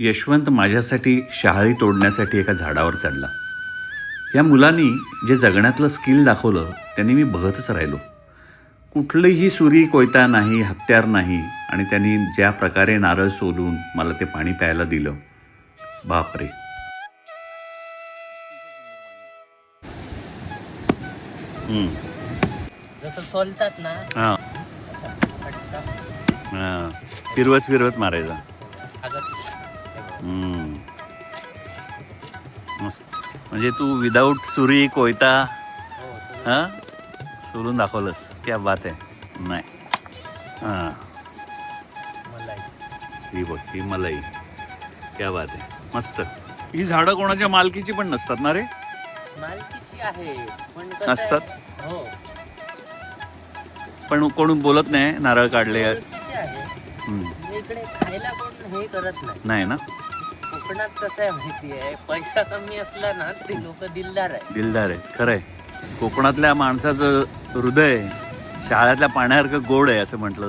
यशवंत माझ्यासाठी शहाळी तोडण्यासाठी एका झाडावर चढला. या मुलांनी जे जगण्यातलं स्किल दाखवलं त्यांनी मी बघतच राहिलो. कुठलीही सुरी कोयता नाही हत्यार नाही आणि त्यांनी ज्या प्रकारे नारळ सोलून मला ते पाणी प्यायला दिलं बापरे. जसं सोलतात ना. हां. हां. फिरवत फिरवत मारायचा. मस्त. म्हणजे तू विदाऊट सुरी कोयता हो? सोलून दाखवलंस. क्या बात आहे. नाही. हां. ही बघ ही मलाई. क्या बात आहे. मस्त. ही झाडं कोणाच्या मालकीची पण नसतात ना रे? मालकीची आहे. पण कसं असतात? हो. पण कोण बोलत नाही नारळ काढले. मालकीची आहे. हम्म. इकडे खायला कोण हे करत नाही. नाही ना? कोकणात कसं आहे माहिती आहे पैसा कमी असला ना तरी लोक दिलदार आहे दिलदार आहे खरं आहे. कोकणातल्या माणसाचं हृदय शाळातल्या पाण्यासारखं गोड आहे असं म्हटलं जातं.